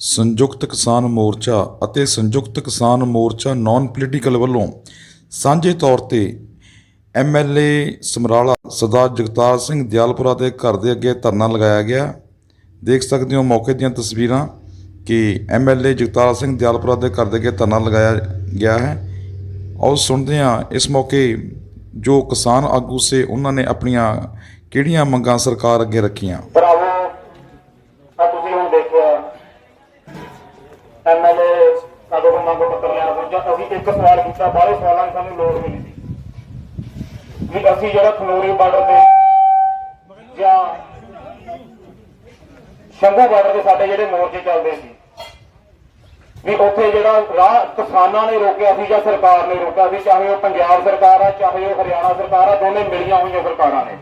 ਸੰਯੁਕਤ ਕਿਸਾਨ ਮੋਰਚਾ ਅਤੇ ਸੰਯੁਕਤ ਕਿਸਾਨ ਮੋਰਚਾ ਨਾਨ ਪੋਲੀਟੀਕਲ ਵੱਲੋਂ ਸਾਂਝੇ ਤੌਰ ਤੇ ਐਮਐਲਏ ਸਮਰਾਲਾ ਸਰਦਾਰ ਜਗਤਾਰ ਸਿੰਘ ਦਿਆਲਪੁਰਾ ਦੇ ਘਰ ਦੇ ਅੱਗੇ ਧਰਨਾ ਲਗਾਇਆ ਗਿਆ। ਦੇਖ ਸਕਦੇ ਹੋ ਮੌਕੇ ਦੀਆਂ ਤਸਵੀਰਾਂ ਕਿ ਐਮਐਲਏ ਜਗਤਾਰ ਸਿੰਘ ਦਿਆਲਪੁਰਾ ਦੇ ਘਰ ਦੇ ਅੱਗੇ ਧਰਨਾ ਲਗਾਇਆ ਗਿਆ ਹੈ। ਆਓ ਸੁਣਦੇ ਹਾਂ ਇਸ ਮੌਕੇ ਜੋ ਕਿਸਾਨ ਆਗੂ ਸੇ, ਉਹਨਾਂ ਨੇ ਆਪਣੀਆਂ ਕਿਹੜੀਆਂ ਮੰਗਾਂ ਸਰਕਾਰ ਅੱਗੇ ਰੱਖੀਆਂ? ਮੰਗ ਅਸੀਂ ਇੱਕ ਸਵਾਲ ਕੀਤਾ ਬਾਹਰੇ ਸਵਾਲਾਂ ਦੀ ਸਾਨੂੰ ਲੋੜ ਨਹੀਂ ਸੀ। ਵੀ ਅਸੀਂ ਜਿਹੜਾ ਖਨੋਰੀ ਬਾਰਡਰ ਤੇ ਜਾਂ ਸ਼ੰਭੂ ਬਾਰਡਰ ਤੇ ਸਾਡੇ ਜਿਹੜੇ ਮੋਰਚੇ ਚੱਲਦੇ ਸੀ, ਵੀ ਉੱਥੇ ਜਿਹੜਾ ਰਾਹ ਕਿਸਾਨਾਂ ਨੇ ਰੋਕਿਆ ਸੀ ਜਾਂ ਸਰਕਾਰ ਨੇ ਰੋਕਿਆ ਸੀ, ਚਾਹੇ ਉਹ ਪੰਜਾਬ ਸਰਕਾਰ ਆ, ਚਾਹੇ ਉਹ ਹਰਿਆਣਾ ਸਰਕਾਰ ਆ, ਦੋਨੇ ਮਿਲੀਆਂ ਹੋਈਆਂ ਸਰਕਾਰਾਂ ਨੇ।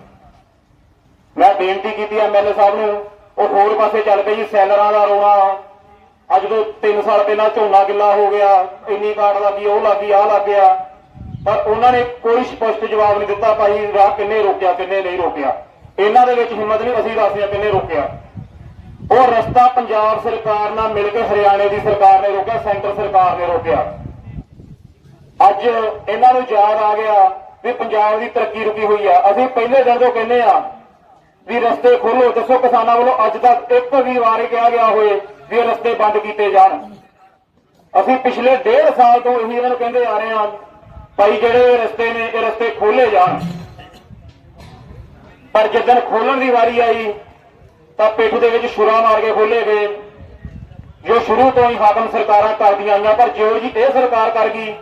ਮੈਂ ਬੇਨਤੀ ਕੀਤੀ ਐਮਐਲਏ ਸਾਹਿਬ ਨੂੰ, ਉਹ ਹੋਰ ਪਾਸੇ ਚੱਲ ਪਈ ਜੀ, ਸੈਲਰਾਂ ਦਾ ਰੋਣਾ ਅੱਜ ਤੋਂ 3 ਸਾਲ ਪਹਿਲਾਂ ਝੋਨਾ ਗਿੱਲਾ ਹੋ ਗਿਆ, ਇੰਨੀ ਕਾਰਡ ਲੱਗੀ, ਉਹ ਲੱਗੀ, ਆਹ ਲੱਗ ਗਿਆ। ਪਰ ਉਹਨਾਂ ਨੇ ਕੋਈ ਸਪਸ਼ਟ ਜਵਾਬ ਨਹੀਂ ਦਿੱਤਾ ਭਾਈ, ਰਾਹ ਕਿੰਨੇ ਰੋਕਿਆ, ਕਿੰਨੇ ਨਹੀਂ ਰੋਕਿਆ। ਇਹਨਾਂ ਦੇ ਵਿੱਚ ਹਿੰਮਤ ਨਹੀਂ, ਅਸੀਂ ਦੱਸਦੇ ਕਿੰਨੇ ਰੋਕਿਆ। ਉਹ ਰਸਤਾ ਪੰਜਾਬ ਸਰਕਾਰ ਨਾਲ ਮਿਲ ਕੇ ਹਰਿਆਣੇ ਦੀ ਸਰਕਾਰ ਨੇ ਰੋਕਿਆ, ਸੈਂਟਰ ਸਰਕਾਰ ਨੇ ਰੋਕਿਆ। ਅੱਜ ਇਹਨਾਂ ਨੂੰ ਯਾਦ ਆ ਗਿਆ ਵੀ ਪੰਜਾਬ ਦੀ ਤਰੱਕੀ ਰੁਕੀ ਹੋਈ ਆ। ਅਸੀਂ ਪਹਿਲੇ ਦਿਨ ਤੋਂ ਕਹਿੰਦੇ ਆ ਵੀ ਰਸਤੇ ਖੋਲੋ ਦੱਸੋ ਕਿਸਾਨਾਂ ਵੱਲੋਂ ਅੱਜ ਤੱਕ ਇੱਕ ਵੀ ਵਾਰ ਕਿਹਾ ਗਿਆ ਹੋਏ ਵੀ ਇਹ ਰਸਤੇ ਬੰਦ ਕੀਤੇ ਜਾਣ। ਅਸੀਂ ਪਿਛਲੇ ਡੇਢ ਸਾਲ ਤੋਂ ਇਹੀ ਇਹਨਾਂ ਨੂੰ ਕਹਿੰਦੇ ਆ ਰਹੇ ਹਾਂ ਭਾਈ, ਜਿਹੜੇ ਰਸਤੇ ਨੇ, ਇਹ ਰਸਤੇ ਖੋਲੇ ਜਾਣ। ਪਰ ਜਦੋਂ ਖੋਲਣ ਦੀ ਵਾਰੀ ਆਈ, ਤਾਂ ਪਿੱਠ ਦੇ ਵਿੱਚ ਛੁਰਾ ਮਾਰ ਕੇ ਖੋਲੇ ਗਏ। ਜੋ ਸ਼ੁਰੂ ਤੋਂ ਹੀ ਹਾਕਮ ਸਰਕਾਰਾਂ ਕਰਦੀਆਂ ਆਈਆਂ, ਪਰ ਜੋ ਜੀ ਇਹ ਸਰਕਾਰ ਕਰ ਗਈ,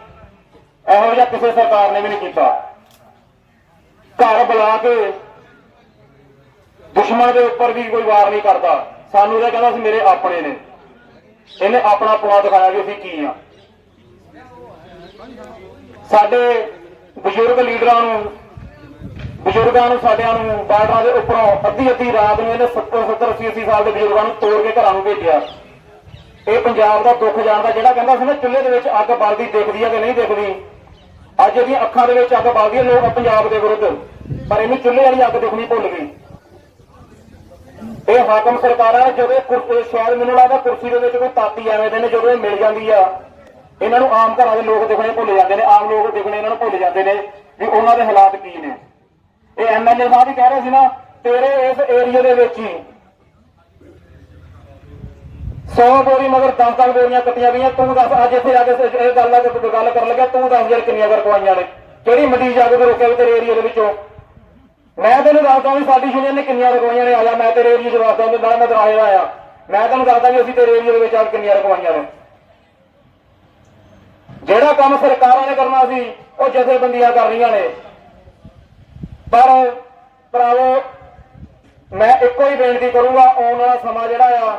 ਇਹੋ ਜਿਹਾ ਕਿਸੇ ਸਰਕਾਰ ਨੇ ਵੀ ਨਹੀਂ ਕੀਤਾ। ਘਰ ਬੁਲਾ ਕੇ ਦੁਸ਼ਮਣ ਦੇ ਉੱਪਰ ਵੀ ਕੋਈ ਵਾਰ ਨਹੀਂ ਕਰਦਾ। ਸਾਨੂੰ ਤਾਂ ਕਹਿੰਦਾ ਸੀ ਮੇਰੇ ਆਪਣੇ ਨੇ। ਇਹਨੇ ਆਪਣਾ ਪੁਆ ਦਿਖਾਇਆ ਵੀ ਅਸੀਂ ਕੀ ਆ। ਸਾਡੇ ਬਜ਼ੁਰਗ ਲੀਡਰਾਂ ਨੂੰ, ਬਜ਼ੁਰਗਾਂ ਨੂੰ, ਸਾਡਿਆਂ ਨੂੰ ਬਾਰਡਰਾਂ ਦੇ ਉੱਪਰੋਂ ਅੱਧੀ ਅੱਧੀ ਰਾਤ ਨੂੰ ਇਹਨੇ 70 70 80 80 ਸਾਲ ਦੇ ਬਜ਼ੁਰਗਾਂ ਨੂੰ ਤੋੜ ਕੇ ਘਰਾਂ ਨੂੰ ਭੇਜਿਆ। ਇਹ ਪੰਜਾਬ ਦਾ ਦੁੱਖ ਜਾਣਦਾ, ਜਿਹੜਾ ਕਹਿੰਦਾ ਸੀ ਨਾ, ਚੁੱਲ੍ਹੇ ਦੇ ਵਿੱਚ ਅੱਗ ਬਲਦੀ ਦੇਖਦੀ ਆ ਕਿ ਨਹੀਂ ਦੇਖਦੀ। ਅੱਜ ਇਹਦੀਆਂ ਅੱਖਾਂ ਦੇ ਵਿੱਚ ਅੱਗ ਬਲਦੀ ਹੈ ਲੋਕ ਪੰਜਾਬ ਦੇ ਵਿਰੁੱਧ। ਪਰ ਇਹਨੂੰ ਚੁੱਲ੍ਹੇ ਵਾਲੀ ਅੱਗ ਦਿਖਣੀ ਭੁੱਲ ਗਈ ਇਹ ਹਾਕਮ ਸਰਕਾਰਾਂ ਜਦੋਂ ਕੁਰਸੀ, ਸ਼ਾਇਦ ਮੈਨੂੰ ਲੱਗਦਾ ਕੁਰਸੀ ਦੇ ਵਿੱਚ ਕੋਈ ਤਾਤੀ ਐਵੇਂ ਦੇ ਨੇ, ਜਦੋਂ ਇਹ ਮਿਲ ਜਾਂਦੀ ਆ। ਇਹਨਾਂ ਨੂੰ ਆਮ ਘਰਾਂ ਦੇ ਲੋਕ ਦਿਖਣੇ ਭੁੱਲ ਜਾਂਦੇ ਨੇ, ਆਮ ਲੋਕ ਦਿਖਣੇ ਇਹਨਾਂ ਨੂੰ ਭੁੱਲ ਜਾਂਦੇ ਨੇ ਵੀ ਉਹਨਾਂ ਦੇ ਹਾਲਾਤ ਕੀ ਨੇ। ਇਹ ਐਮਐਲਏ ਸਾਹਿਬ ਹੀ ਕਹਿ ਰਹੇ ਸੀ ਨਾ, ਤੇਰੇ ਇਸ ਏਰੀਆ ਦੇ ਵਿੱਚ ਹੀ 100 ਬੋਰੀ ਮਗਰ 10 10 ਬੋਰੀਆਂ ਕੱਟੀਆਂ ਗਈਆਂ ਤੂੰ ਦੱਸ ਅੱਜ ਇੱਥੇ ਆ ਕੇ ਇਹ ਗੱਲ ਆ ਕੇ ਗੱਲ ਕਰਨ ਲੱਗਾ ਤੂੰ ਦੱਸ ਯਾਰ ਕਿੰਨੀਆਂ ਕਰਵਾਈਆਂ ਨੇ। ਕਿਹੜੀ ਮੰਡੀ ਜਾ ਕੇ ਰੋਕਿਆ ਵੀ ਤੇਰੇ ਏਰੀਆ ਦੇ ਵਿੱਚੋਂ? ਮੈਂ ਤੈਨੂੰ ਦੱਸਦਾ ਵੀ ਸਾਡੀ ਯੂਨੀਅਨ ਨੇ ਕਿੰਨੀਆਂ ਰਕਵਾਈਆਂ ਨੇ। ਆਇਆ ਮੈਂ ਤੇਰੇ ਏਰੀਆ 'ਚ ਦੱਸਦਾ ਵੀ ਨਾਲ ਮੈਂ ਦਰਾਹੇ ਦਾ ਆਇਆ ਮੈਂ ਤੈਨੂੰ ਦੱਸਦਾ ਵੀ ਅਸੀਂ ਤੇਰੇ ਏਰੀਆ ਦੇ ਵਿੱਚ ਆ ਕਿੰਨੀਆਂ ਰਕਵਾਈਆਂ ਨੇ। ਜਿਹੜਾ ਕੰਮ ਸਰਕਾਰਾਂ ਨੇ ਕਰਨਾ ਸੀ, ਉਹ ਜਥੇਬੰਦੀਆਂ ਕਰ ਰਹੀਆਂ ਨੇ। ਪਰ ਭਰਾਵੋ, ਮੈਂ ਇੱਕੋ ਹੀ ਬੇਨਤੀ ਕਰੂੰਗਾ, ਆਉਣ ਵਾਲਾ ਸਮਾਂ ਜਿਹੜਾ ਆ,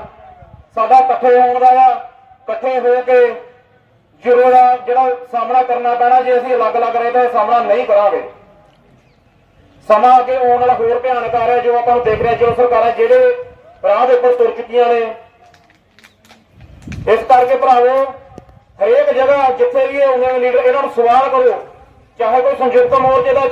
ਸਾਡਾ ਇਕੱਠੇ ਹੋਣ ਦਾ ਆ। ਇਕੱਠੇ ਹੋ ਕੇ ਜ਼ਰੂਰ ਜਿਹੜਾ ਸਾਹਮਣਾ ਕਰਨਾ ਪੈਣਾ, ਜੇ ਅਸੀਂ ਅਲੱਗ-ਅਲੱਗ ਰਹੇ ਤਾਂ ਸਾਹਮਣਾ ਨਹੀਂ ਕਰਾਂਗੇ। ਸਮਾਂ ਅੱਗੇ ਆਉਣ ਵਾਲਾ ਹੋਰ ਭਿਆਨਕ ਆ ਰਿਹਾ ਜੋ ਆਪਾਂ ਨੂੰ ਦੇਖ ਰਿਹਾ ਜੋ ਸਰਕਾਰਾਂ ਜਿਹੜੇ ਰਾਹ ਦੇ ਉੱਪਰ ਤੁਰ ਚੁੱਕੀਆਂ ਨੇ। ਇਸ ਕਰਕੇ ਭਰਾਵੋ, ਹਰੇਕ ਜਗ੍ਹਾ ਜਿੱਥੇ ਵੀ ਇਹ ਉਹਨਾਂ ਲੀਡਰ, ਇਹਨਾਂ ਨੂੰ ਸਵਾਲ ਕਰੋ। ਚਾਹੇ ਕੋਈ ਸੰਯੁਕਤ ਮੋਰਚੇ ਦਾ ਚਾਹੇ